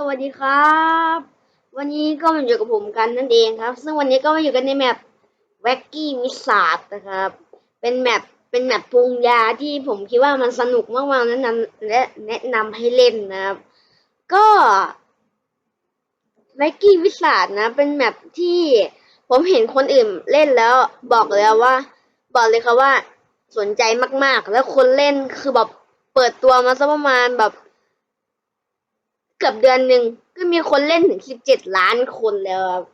สวัสดีครับ วันนี้ก็มาอยู่กับผมกันนั่นเองครับ ซึ่งวันนี้ก็มาอยู่กันในแมปแว็กกี้วิสาดนะครับ เป็นแมปเป็นแมปปรุงยาที่ผมคิดว่ามันสนุกมากๆแนะนำและแนะนำให้เล่นนะครับ ก็แว็กกี้วิสาดนะ เป็นแมปที่ผมเห็นคนอื่นเล่นแล้วบอกเลยว่า บอกเลยครับว่าสนใจมากๆ แล้วคนเล่นคือแบบเปิดตัวมาสักประมาณแบบ เกือบเดือนหนึ่งก็มีคนเล่นถึงสิบเจ็ดล้านคนแล้วครับ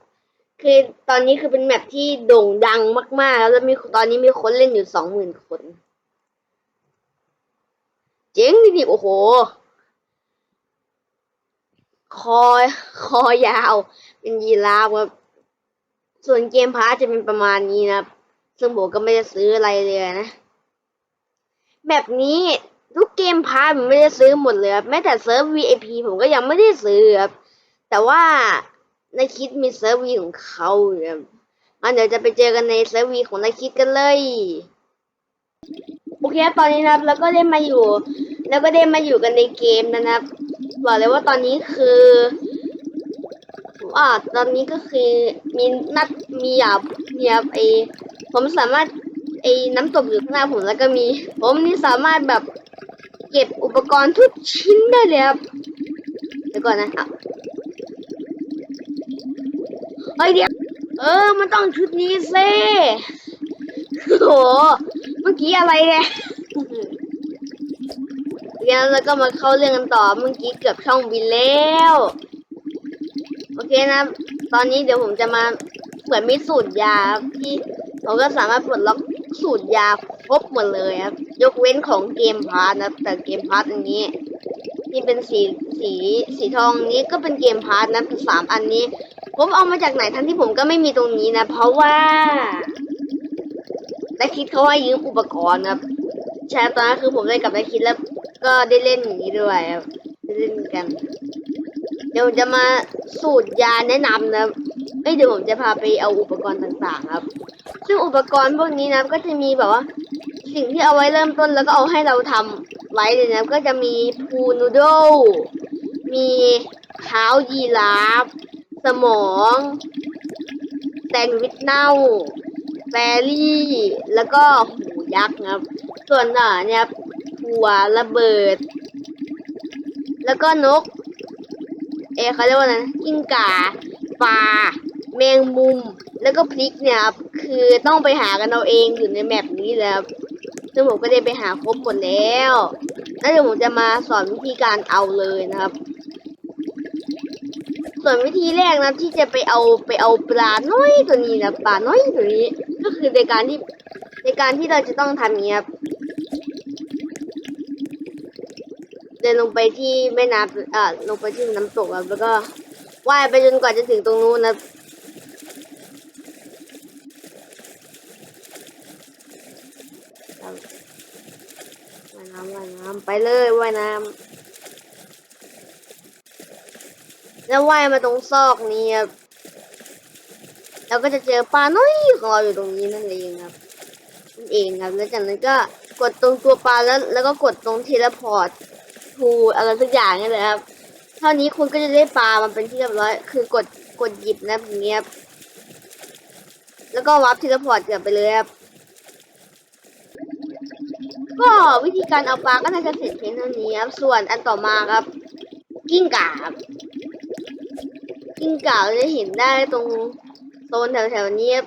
คือตอนนี้คือเป็นแมปที่โด่งดังมาก ๆ แล้วมีตอนนี้มีคนเล่นอยู่สองหมื่นคน เจ๋งดิโอ้โห คอคอยาว เป็นยีราฟครับส่วนเกมพาร์จะเป็นประมาณนี้นะซึ่งผมก็ไม่ได้ซื้ออะไรเลยนะ แบบนี้ ทุกเกมพาร์ทผมไม่ได้ซื้อหมดเลยครับแม้แต่เซิร์ฟ VIP ผมก็ยังไม่ได้ซื้อครับแต่ว่าในคิดมีเซิร์ฟวีของเขาอยู่ครับงั้นเดี๋ยวจะไปเจอกันในเซิร์ฟวีของในคิดกันเลยโอเคตอนนี้นะครับ แล้วก็ได้มาอยู่ แล้วก็ได้มาอยู่กันในเกมนะครับบอกเลยว่าตอนนี้คืออ่าตอนนี้ก็คือมีนัดมีหยาบมีหยาบไอผมสามารถไอ้น้ำตกอยู่ข้างหน้าผมแล้วก็มี ผมนี่สามารถแบบ ปกรณ์ทุกชิ้นได้เลยครับเดี๋ยวก่อนนะอะเฮ้ยเดี๋ยวเออ มันต้องชุดนี้เซ่โห เมื่อกี้อะไรเนี่ยงั้นแล้วก็มาเข้าเรื่องกันต่อ เมื่อกี้เกือบช่องบินแล้ว โอเคนะ ตอนนี้เดี๋ยวผมจะมาเหมือนมีสูตรยาที่ผมก็สามารถปลดล็อกสูตรยาครบหมดเลยครับ ยกเว้นของเกมพาร์ทนะแต่เกมพาร์ทอันนี้ ที่เป็นสีสีสีทองนี้ก็เป็นเกมพาร์ทนะสามอันนี้ ผมเอามาจากไหนทั้งที่ผมก็ไม่มีตรงนี้นะ เพราะว่าได้คิดเขาให้ยืมอุปกรณ์ครับใช่ตอนนั้นคือผมได้กลับได้คิดแล้วก็ได้เล่นอย่างนี้ด้วยครับได้เล่นกัน เดี๋ยวจะมาสูตรยาแนะนำนะเอ้ยเดี๋ยวผมจะพาไปเอาอุปกรณ์ต่างๆ ครับ ซึ่งอุปกรณ์พวกนี้นะก็จะมีแบบว่า สิ่งที่เอาไว้เริ่มต้นแล้วก็เอาให้เราทำไว้เลยนะ ก็จะมีพูนูโดมีเท้ายีราฟ สมองแซนด์วิชเน่าแฟรี่ แล้วก็หูยักษ์นะครับ ส่วนอะเนี่ยหัวระเบิด แล้วก็นก เอเขาเรียกว่าไงนะกิ้งก่าปลาแมงมุม แล้วก็พริกเนี่ยครับ คือต้องไปหากันเอาเองอยู่ในแมปนี้แล้วครับ ซึ่งผมก็ได้ไปหาครบหมดแล้วแล้วเดี๋ยวผมจะมาสอนวิธีการเอาเลยนะครับ ส่วนวิธีแรกนะที่จะไปเอาไปเอาปลาน้อยตัวนี้นะปลาน้อยตัวนี้ ก็คือในการที่ในการที่เราจะต้องทำเงี้ยครับเดินลงไปที่แม่น้ำอ่าลงไปที่น้ำตกครับแล้วก็ว่ายไปจนกว่าจะถึงตรงนู้นนะว่ายน้ำไปเลยว่ายน้ำแล้วว่ายมาตรงซอกนี้ครับเราก็จะเจอปลาน้อยของเราอยู่ตรงนี้นั่นเองครับนั่นเองครับแล้วจากนั้นก็กดตรงตัวปลาแล้ว แล้วก็กดตรงเทเลพอร์ตทูอะไรสักอย่างนี่เลยครับเท่านี้คุณก็จะได้ปลามันเป็นที่เรียบร้อย คือกดกดหยิบนะอย่างเงี้ยครับแล้วก็วับเทเลพอร์ตกลับไปเลยครับ ก็วิธีการเอาปลาก็น่าจะเสร็จเพียงเท่านี้ครับ ส่วนอันต่อมาครับ กิ้งก่าครับ กิ้งก่าจะเห็นได้ตรงโซนแถวๆนี้ครับ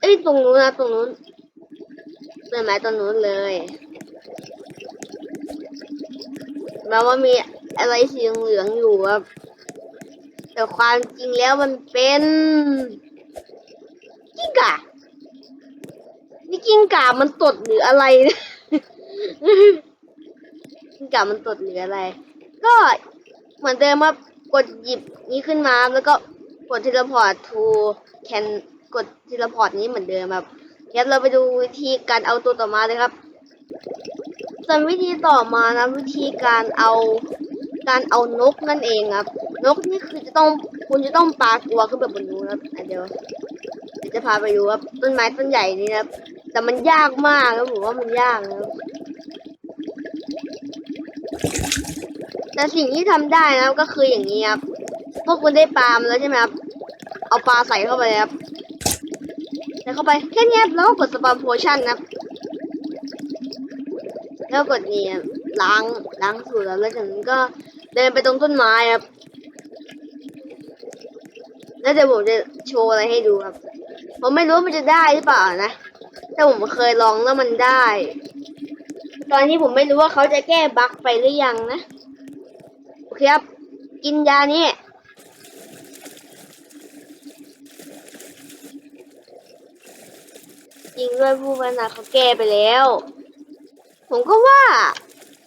เอ้ยตรงนู้นนะตรงนู้นต้นไม้ต้นนู้นเลยแม้ว่ามีอะไรสีเหลืองอยู่ครับ แต่ความจริงแล้วมันเป็นกิ้งก่า นี่กิ้งก่ามันตดหรืออะไรกิ้งก่ามันตดหรืออะไร ก็เหมือนเดิมว่ากดหยิบนี้ขึ้นมาแล้วก็กดเทเลพอร์ตทูแคนกดเทเลพอร์ตนี้เหมือนเดิมครับงั้นเราไปดูวิธีการเอาตัวต่อมาเลยครับส่วนวิธีต่อมานะวิธีการเอาการเอานกนั่นเองครับ นกนี่คือจะต้องคุณจะต้องปาตัวขึ้นแบบบนนู้นครับเดี๋ยวเดี๋ยวจะพาไปดูครับต้นไม้ต้นใหญ่นี่นะครับ แต่มันยากมากครับผมว่ามันยากนะครับแต่สิ่งที่ทำได้นะครับก็คืออย่างนี้ครับ พวกคุณได้ปลามแล้วใช่ไหมครับ เอาปลาใส่เข้าไปครับใส่เข้าไปแค่นี้แล้วกดสปาโพชั่นนะครับ แล้วกดนี่ครับล้างล้างสูตรแล้วแล้วจากนั้นก็เดินไปตรงต้นไม้ครับ แล้วเดี๋ยวผมจะโชว์อะไรให้ดูครับ ผมไม่รู้มันจะได้หรือเปล่านะ แต่ผมเคยลองแล้วมันได้ ตอนนี้ผมไม่รู้ว่าเขาจะแก้บั๊กไปหรือยังนะโอเคครับ กินยานี้จริงด้วยผู้พัฒนาเขาแก้ไปแล้ว ผมก็ว่า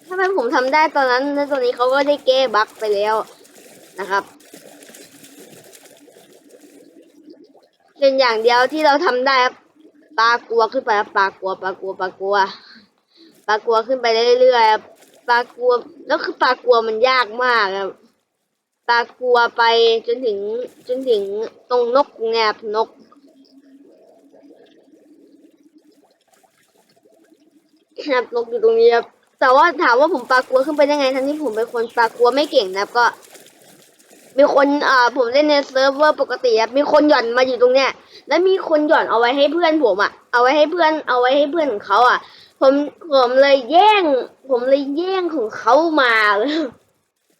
ทำไมผมทำได้ตอนนั้นแล้วตอนนี้เขาก็ได้แก้บั๊กไปแล้วนะครับเป็นอย่างเดียวที่เราทำได้ครับ ปลากลัวขึ้นไปครับปลากลัวปลากลัวปลากลัวปลากลัวขึ้นไปเรื่อยๆปลากลัวแล้วคือปลากลัวมันยากมากครับปลากลัวไปจนถึงจนถึงตรงนกแงบนกครับนกอยู่ตรงนี้ครับแต่ว่าถามว่าผมปลากลัวขึ้นไปได้ไงทั้งที่ผมเป็นคนปลากลัวไม่เก่งนะครับก็ มีคนอ่าผมเล่นในเซิร์ฟเวอร์ปกติครับมีคนหย่อนมาอยู่ตรงเนี้ย แล้วมีคนหย่อนเอาไว้ให้เพื่อนผมอะ เอาไว้ให้เพื่อน เอาไว้ให้เพื่อนของเขาอะ ผมผมเลยแย่ง ผมเลยแย่งของเขามา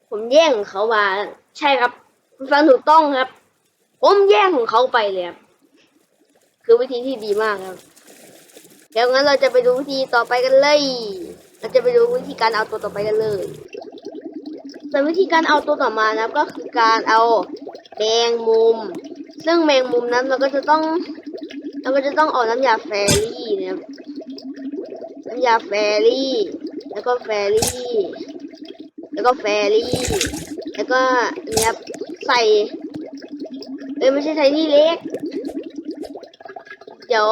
ผมแย่งของเขามา ใช่ครับฟังถูกต้องครับ ผมแย่งของเขาไปเลยครับคือวิธีที่ดีมากครับเดี๋ยวงั้นเราจะไปดูวิธีต่อไปกันเลย เราจะไปดูวิธีการเอาตัวต่อไปกันเลย ส่วนวิธีการเอาตัวต่อมานะครับก็คือการเอาแมงมุม ซึ่งแมงมุมนั้นเราก็จะต้อง เราก็จะต้องเอาน้ำยาแฟรี่นะครับน้ำยาแฟรี่ แล้วก็แฟรี่ แล้วก็แฟรี่ แล้วก็เนี่ยใส่เอ้ยไม่ใช่ใส่นี่เล็ก เดี๋ยว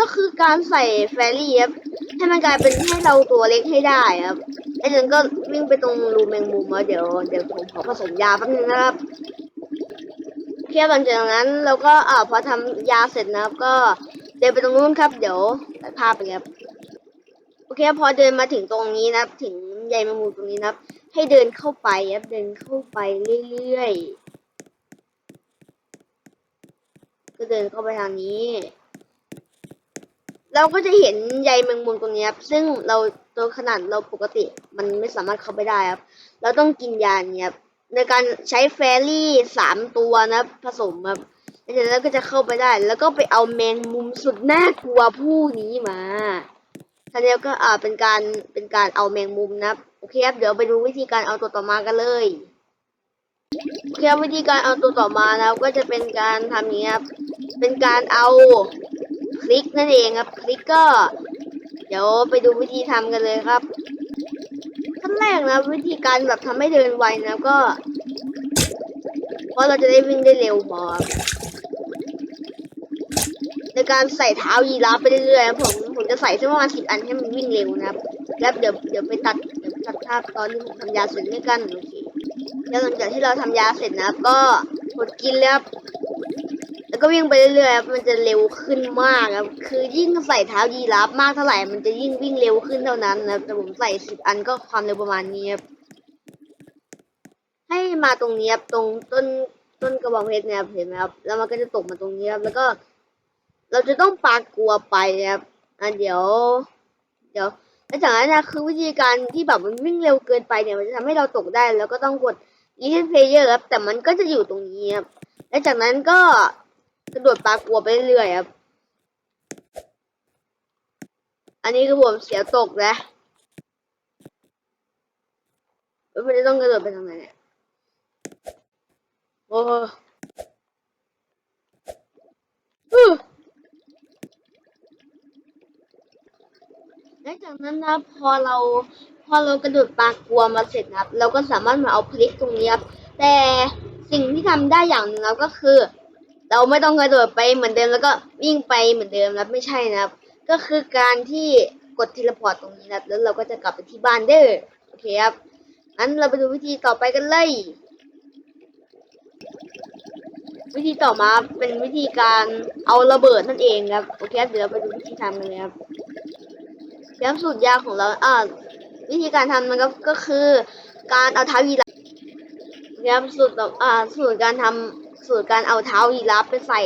ก็คือการใส่แฟรี่ครับให้มันกลายเป็นให้เราตัวเล็กให้ได้ครับ ไอ้ฉันก็วิ่งไปตรงรูแมงมุมแล้วเดี๋ยวเดี๋ยวผมขอผสมยาแป๊บนึงนะครับเพียบหลังจากนั้นเราก็อ่าพอทำยาเสร็จนะครับ ก็เดินไปตรงนู้นครับ เดี๋ยวตัดภาพไปครับโอเคพอเดินมาถึงตรงนี้นะครับ ถึงใยแมงมุมตรงนี้นะครับ ให้เดินเข้าไปครับเดินเข้าไปเรื่อยๆก็เดินเข้าไปทางนี้ เราก็จะเห็นใยแมงมุมตรงนี้ครับซึ่งเรา ตัวขนาดเราปกติมันไม่สามารถเข้าไปได้ครับ เราต้องกินยาเนี่ยครับในการใช้แฟรี่สามตัวนะผสมครับแล้วจากนั้นก็จะเข้าไปได้ แล้วก็ไปเอาแมงมุมสุดน่ากลัวผู้นี้มาท่านี้ก็อ่าเป็นการเป็นการเอาแมงมุมนะโอเคครับเดี๋ยวไปดูวิธีการเอาตัวต่อมากันเลยโอเคครับวิธีการเอาตัวต่อมานะครับก็จะเป็นการทำอย่างนี้ครับเป็นการเอาคลิกนั่นเองครับคลิกก็ เดี๋ยวไปดูวิธีทำกันเลยครับขั้นแรกนะวิธีการแบบทำให้เดินไวนะก็ เพราะเราจะได้วิ่งได้เร็วพอครับในการใส่เท้ายีราฟไปเรื่อยๆผมผมจะใส่สักประมาณสิบอันให้มันวิ่งเร็วนะครับ แล้วเดี๋ยวเดี๋ยวไปตัดเดี๋ยวตัดภาพตอนที่ผมทำยาเสร็จด้วยกันโอเคแล้วหลังจากที่เราทำยาเสร็จนะก็กดกินแล้ว ก็วิ่งไปเรื่อยๆมันจะเร็วขึ้นมากครับ คือยิ่งใส่เท้ายีราฟมากเท่าไหร่ มันจะยิ่งวิ่งเร็วขึ้นเท่านั้นนะแต่ผมใส่สิบอันก็ความเร็วประมาณนี้ครับ ให้มาตรงนี้ครับ ตรงต้นต้นกระบองเพชรเนี่ยเห็นไหมครับ แล้วมันก็จะตกมาตรงนี้ครับ แล้วก็ เราจะต้องปากกลัวไปครับอะเดี๋ยว เดี๋ยวแล้วจากนั้นนะคือวิธีการที่แบบมันวิ่งเร็วเกินไปเนี่ยมันจะทำให้เราตกได้ แล้วก็ต้องกด Little Player ครับ แต่มันก็จะอยู่ตรงนี้ครับ และจากนั้นก็ กระโดดปลากลัวไปเรื่อยครับ อันนี้คือผมเสียตกนะแล้วมันจะต้องกระโดดไปทางไหนเนี่ย โอ้โหอื้อและจากนั้นนะพอเราพอเรากระโดดปลากลัวมาเสร็จนะครับ เราก็สามารถมาเอาพลิกตรงนี้ครับ แต่สิ่งที่ทำได้อย่างหนึ่งครับก็คือ เราไม่ต้องกระโดดไปเหมือนเดิมแล้วก็วิ่งไปเหมือนเดิมนะไม่ใช่นะครับ ก็คือการที่กดเทเลพอร์ตตรงนี้นะแล้วเราก็จะกลับไปที่บ้านเด้อโอเคครับงั้นเราไปดูวิธีต่อไปกันเลย วิธีต่อมาเป็นวิธีการเอาระเบิดนั่นเองครับโอเคครับเดี๋ยวเราไปดูวิธีทำกันเลยครับย้ำสูตรยาของเราอ่าวิธีการทำมันก็ก็คือ การเอาเท้ายีราฟนะครับสูตรต่ออ่าสูตรการทำ สูตรการเอาเท้ายีราฟไปใส่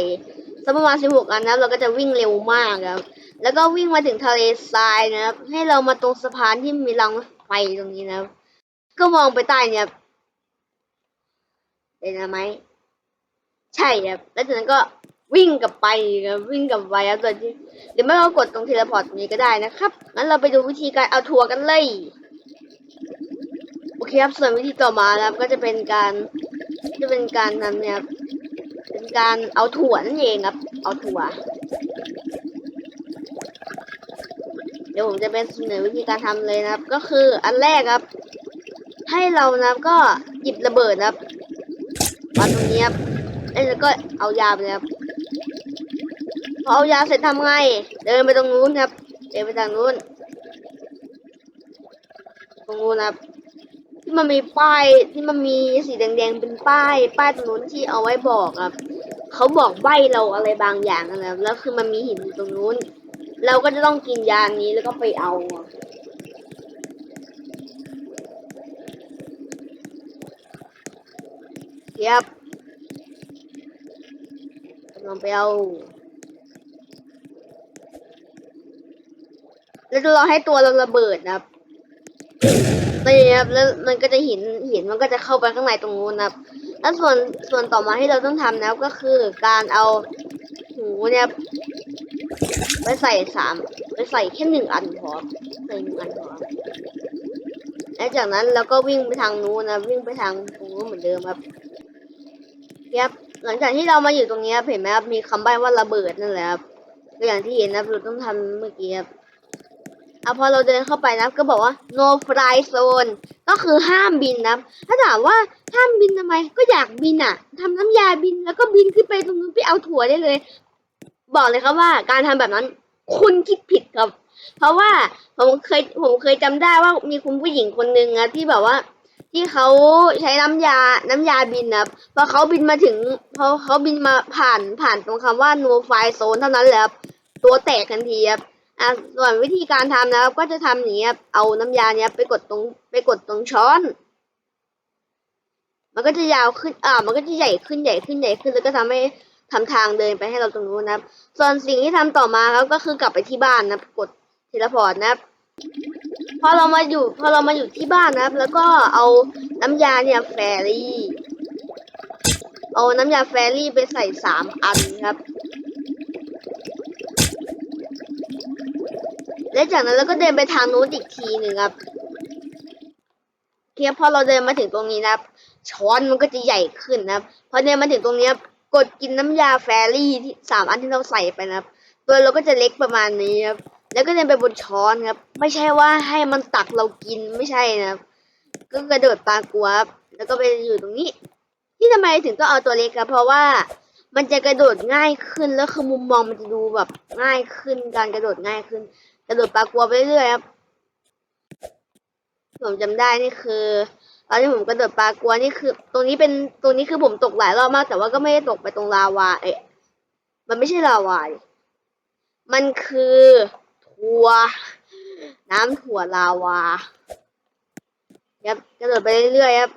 สักประมาณสิบหกอันนะครับ เราก็จะวิ่งเร็วมากครับ แล้วก็วิ่งมาถึงทะเลทรายนะครับ ให้เรามาตรงสะพานที่มีรางรถไฟตรงนี้นะครับ ก็มองไปใต้เนี่ยเห็นไหมใช่ครับ แล้วจากนั้นก็วิ่งกลับไปครับวิ่งกลับไปครับโดยที่หรือไม่ก็กดตรงเทเลพอร์ตตรงนี้ก็ได้นะครับ งั้นเราไปดูวิธีการเอาทัวร์กันเลยโอเคครับส่วนวิธีต่อมานะครับ ก็จะเป็นการจะเป็นการนั้นเนี่ย การเอาถั่วนั่นเองครับ เอาถั่ว เดี๋ยวผมจะเป็นเสนอวิธีการทำเลยนะครับ ก็คืออันแรกครับ ให้เรานะครับก็หยิบระเบิดนะครับมาตรงนี้ครับแล้วก็เอายาไปครับพอเอายาเสร็จทำไง เดินไปตรงนู้นครับ เดินไปทางนู้น ตรงนู้นครับที่มันมีป้ายที่มันมีสีแดงๆเป็นป้าย ป้ายตรงนู้นที่เอาไว้บอกครับ เขาบอกใบเราอะไรบางอย่างนะครับแล้วคือมันมีหินอยู่ตรงนู้น เราก็จะต้องกินยานี้แล้วก็ไปเอาอะเทียบลองไปเอาแล้วจะรอให้ตัวเราระเบิดนะครับนี่ครับแล้วมันก็จะหินหินมันก็จะเข้าไปข้างในตรงนู้นนะครับ แล้วส่วนส่วนต่อมาที่เราต้องทำนะก็คือการเอาหูเนี่ยไปใส่สามไปใส่แค่หนึ่งอันพอใส่หนึ่งอันพอแล้วจากนั้นเราก็วิ่งไปทางนู้นนะวิ่งไปทางตรงนู้นเหมือนเดิมครับครับหลังจากที่เรามาอยู่ตรงนี้เห็นไหมครับมีคำใบ้ว่าระเบิดนั่นแหละครับก็อย่างที่เห็นนะเราต้องทำเมื่อกี้ครับ อะพอเราเดินเข้าไปนะก็บอกว่า no fly zone ก็คือห้ามบินนะถ้าถามว่าห้ามบินทำไม ก็อยากบินอะทำน้ำยาบินแล้วก็บินขึ้นไปตรงนู้นไปเอาถั่วได้เลย บอกเลยครับว่าการทำแบบนั้น คุณคิดผิดครับ เพราะว่าผมเคยผมเคยจำได้ว่ามีคุณผู้หญิงคนหนึ่งอะที่แบบว่า ที่เขาใช้น้ำยาน้ำยาบินนับพอเขาบินมาถึงพอเขาบินมาผ่านผ่านตรงคำว่า no fly zone เท่านั้นแหละครับตัวแตกทันทีครับ อะส่วนวิธีการทำนะครับ ก็จะทำอย่างนี้ครับเอาน้ำยาเนี้ยไปกดตรงไปกดตรงช้อน มันก็จะยาวขึ้นอ่ามันก็จะใหญ่ขึ้นใหญ่ขึ้นใหญ่ขึ้นแล้วก็ทำให้ทำทางเดินไปให้เราตรงนู้นนะครับ ส่วนสิ่งที่ทำต่อมาครับก็คือกลับไปที่บ้านนะกดเทเลพอร์ตนะครับพอเรามาอยู่พอเรามาอยู่ที่บ้านนะครับ แล้วก็เอาน้ำยาเนี่ยแฟรี่ เอาน้ำยาแฟรี่ไปใส่สามอันครับ และจากนั้นเราก็เดินไปทางนู้นอีกทีหนึ่งครับเคียพอเราเดินมาถึงตรงนี้นะครับ ช้อนมันก็จะใหญ่ขึ้นนะครับ พอเดินมาถึงตรงนี้กดกินน้ำยาแฟรี่ที่สามอันที่เราใส่ไปนะครับ ตัวเราก็จะเล็กประมาณนี้ครับ แล้วก็เดินไปบนช้อนครับ ไม่ใช่ว่าให้มันตักเรากินไม่ใช่นะครับ ก็กระโดดปลากลัวครับแล้วก็ไปอยู่ตรงนี้ ที่ทำไมถึงต้องเอาตัวเล็กครับ เพราะว่ามันจะกระโดดง่ายขึ้นแล้วคือมุมมองมันจะดูแบบง่ายขึ้นการกระโดดง่ายขึ้น กระโดดปลากลัวไปเรื่อยครับ ผมจำได้นี่คือตอนที่ผมกระโดดปลากลัวนี่คือ ตรงนี้เป็นตรงนี้คือผมตกหลายรอบมาก แต่ว่าก็ไม่ได้ตกไปตรงลาวา เอ๊ะมันไม่ใช่ลาวามันคือถั่วน้ำถั่วลาวาครับกระโดดไปเรื่อยๆครับ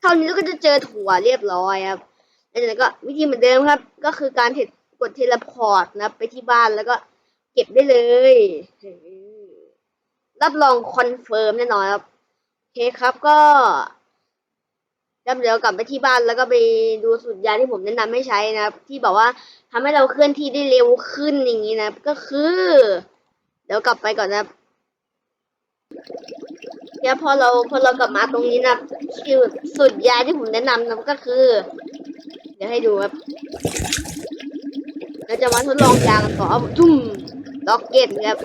เท่านี้เราก็จะเจอถั่วเรียบร้อยครับแล้วจากนั้นก็วิธีเหมือนเดิมครับ ก็คือการเทกดเทเลพอร์ตนะไปที่บ้านแล้วก็ เก็บได้เลย รับรองคอนเฟิร์มแน่นอนครับโอเคครับก็เดี๋ยวกลับไปที่บ้านแล้วก็ไปดูสูตรยาที่ผมแนะนำให้ใช้นะครับ ที่บอกว่าทำให้เราเคลื่อนที่ได้เร็วขึ้นอย่างนี้นะก็คือ เดี๋ยวกลับไปก่อนนะเดี๋ยวพอเราพอเรากลับมาตรงนี้นะคือสูตรยาที่ผมแนะนำนะก็คือ เดี๋ยวให้ดูครับเราจะมาทดลองยากันต่อทุ่ม ล็อกเก็ตครับ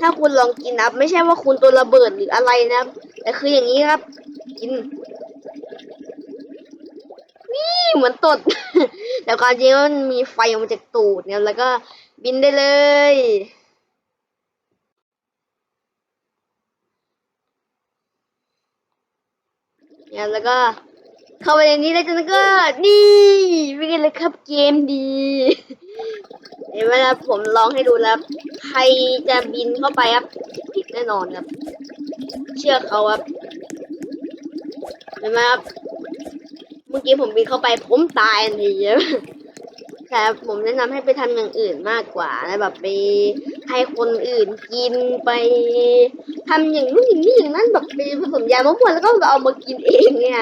ถ้าคุณลองกินนะไม่ใช่ว่าคุณตัวระเบิดหรืออะไรนะแต่คืออย่างนี้ครับ กิน นี่เหมือนตด แต่ความจริงมันมีไฟออกมาจากตูดเนี่ยแล้วก็บินได้เลยเนี่ยแล้วก็ เข้าไปในนี้แล้วจากนั้นก็นี่เป็นไงเลยครับเกมดีเห็นไหมครับผมลองให้ดูแล้วใครจะบินเข้าไปครับแน่นอนครับ เชื่อเขาครับเห็นไหมครับเมื่อกี้ผมบินเข้าไปผมตายทันทีครับแต่ผมแนะนำให้ไปทำอย่างอื่นมากกว่านะแบบไปให้คนอื่นกินไปทำอย่างนู้นอย่างนี้อย่างนั้นแบบไปผสมยามะม่วงแล้วก็เอามากินเองเนี่ย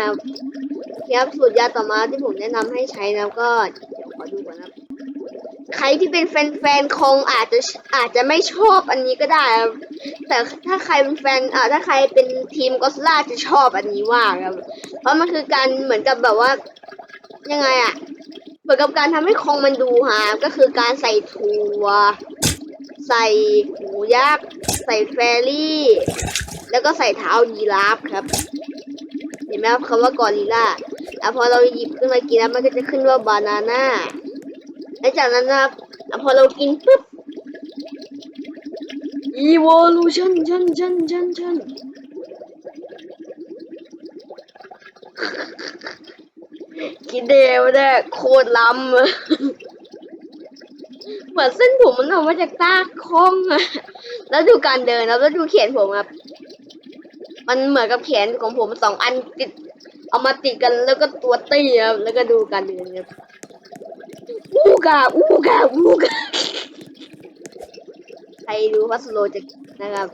ครับสูตรยาต่อมาที่ผมแนะนำให้ใช้นะก็เดี๋ยวขอดูก่อนนะใครที่เป็นแฟนๆคงอาจจะอาจจะไม่ชอบอันนี้ก็ได้ครับแต่ถ้าใครเป็นแฟนอ่าถ้าใครเป็นทีมกอสลาจะชอบอันนี้มาครับ เพราะมันคือการเหมือนกับแบบว่ายังไงอะเหมือนกับการทำให้คองมันดูฮะก็คือการใส่ถั่วใส่หูยักษ์ใส่แฟรี่ แล้วก็ใส่เท้ายีราฟครับ เห็นไหมครับคำว่ากอริลล่า แล้วพอเราหยิบขึ้นมากินแล้วมันก็จะขึ้นว่าบานาน่าและจากนั้นนะครับอะพอเรากินปุ๊บ evolution ชันชันชันชันกินเดวเนี่ยโคตรล้ำอะเหมือนเส้นผมมันออกมาจากตาคองอะแล้วดูการเดินนะแล้วดูแขนผมครับ มันเหมือนกับแขนของผมสองอันติด เอามาติดกันแล้วก็ตัวเตี้ยแล้วก็ดูการเดินครับอูกาอูกาอูกาใครดูพัสโลจะนะครับ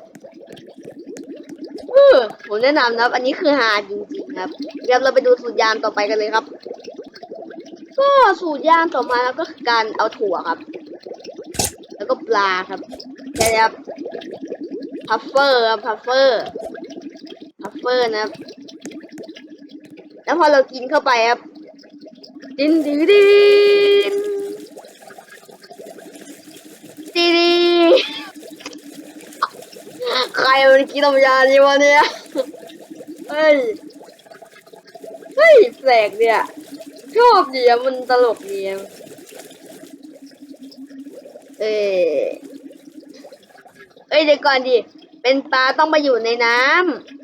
ผมแนะนำนะครับ อันนี้คือฮาจริงๆครับเดี๋ยวเราไปดูสูตรยานต่อไปกันเลยครับ ก็สูตรยานต่อมาแล้วก็คือการเอาถั่วครับ แล้วก็ปลาครับใช่ครับพัฟเฟอร์ครับพัฟเฟอร์ เฟอร์นะครับ แล้วพอเรากินเข้าไปครับ ดินดินดินดินใครมันกินน้ำยาดีวะเนี่ย เฮ้ย เฮ้ยแปลกเนี่ย ชอบดีอะมันตลกดีอะเอ้ยเอ้ยเดี๋ยวก่อนดิ เป็นปลาต้องมาอยู่ในน้ำ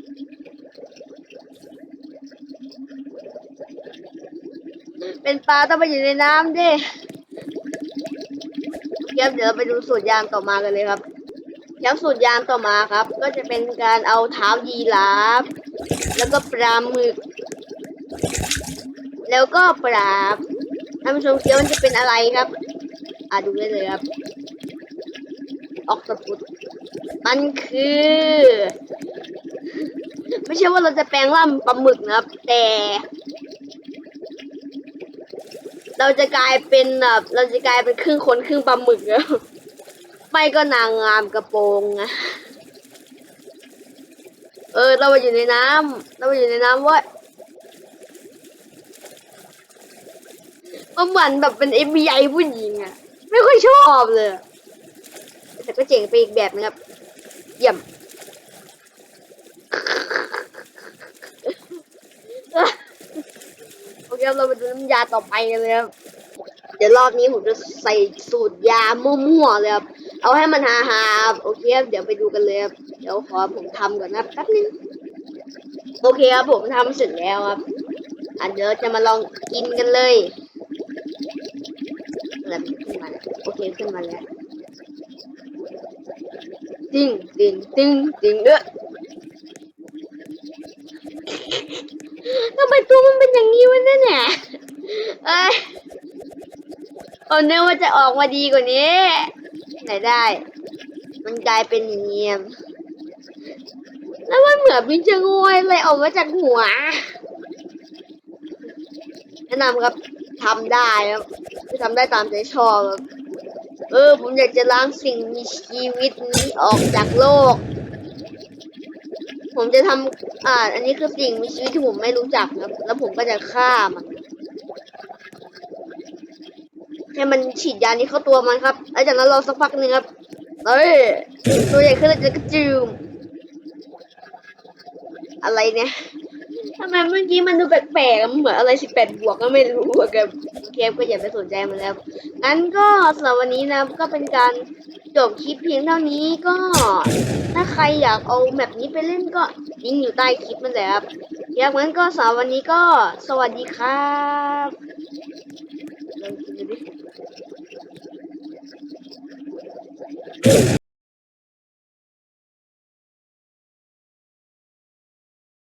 เป็นปลาต้องไปอยู่ในน้ำดิครับเดี๋ยวเราไปดูสูตรยางต่อมากันเลยครับครับสูตรยางต่อมาครับ ก็จะเป็นการเอาเท้ายีราฟแล้วก็ปลาหมึก แล้วก็ปลาท่านผู้ชมเคี้ยวมันจะเป็นอะไรครับ อ่าดูได้เลยครับ ออกสปุดมันคือ ไม่ใช่ว่าเราจะแปลงร่างปลาหมึกนะครับ แต่ เราจะกลายเป็นแบบเราจะกลายเป็นครึ่งคนครึ่งปลาหมึกแล้วไม่ก็นางงามกระโปรงอะเออ เราไปอยู่ในน้ำเราไปอยู่ในน้ำเว้ยมันเหมือนแบบเป็นเอฟบีไอผู้หญิงอะไม่ค่อยชอบเลย แต่ก็เจ๋งไปอีกแบบนะครับเยี่ยม โอเคครับเราไปดูน้ำยาต่อไปกันเลยครับเดี๋ยวรอบนี้ผมจะใส่สูตรยามั่วๆเลยครับเอาให้มันฮาๆครับโอเคครับเดี๋ยวไปดูกันเลยครับเดี๋ยวขอผมทำก่อนนะแป๊บนึงโอเคครับผมทำเสร็จแล้วครับอะเดี๋ยวจะมาลองกินกันเลยแล้วขึ้นมาแล้วโอเคขึ้นมาแล้วติ้งติ้งติ้งติ้งเอ้อทำไมตัวมันเป็นอย่างนี้วะเนี่ยเนี่ย เอ้ยเอาเนื้อว่าจะออกมาดีกว่านี้ ไหนได้ มันกลายเป็นอย่างเงี้ยแล้วมันเหมือนมิจะงวยอะไรออกมาจากหัว แนะนำครับทำได้ครับทำได้ตามใจชอบครับเออ ผมอยากจะล้างสิ่งมีชีวิตนี้ออกจากโลก ผมจะทำอ่า อันนี้คือสิ่งมีชีวิตที่ผมไม่รู้จักครับ แล้วผมก็จะฆ่ามัน ให้มันฉีดยานี้เข้าตัวมันครับแล้วจากนั้นรอสักพักหนึ่งครับเฮ้ยตัวใหญ่ขึ้นแล้วจะกระจืมอะไรเนี่ยทำไมเมื่อกี้มันดูแปลกๆเหมือนอะไรสิบแปดบวกก็ไม่รู้อะกับเคฟก็อย่าไปสนใจมันแล้วงั้นก็สำหรับวันนี้นะก็เป็นการจบคลิปเพียงเท่านี้ก็ ถ้าใครอยากเอาแบบนี้ไปเล่นก็ลิงก์อยู่ใต้คลิปมันเลยครับอยากงั้นก็สำหรับวันนี้ก็สวัสดีครับ ลองกินดูดิ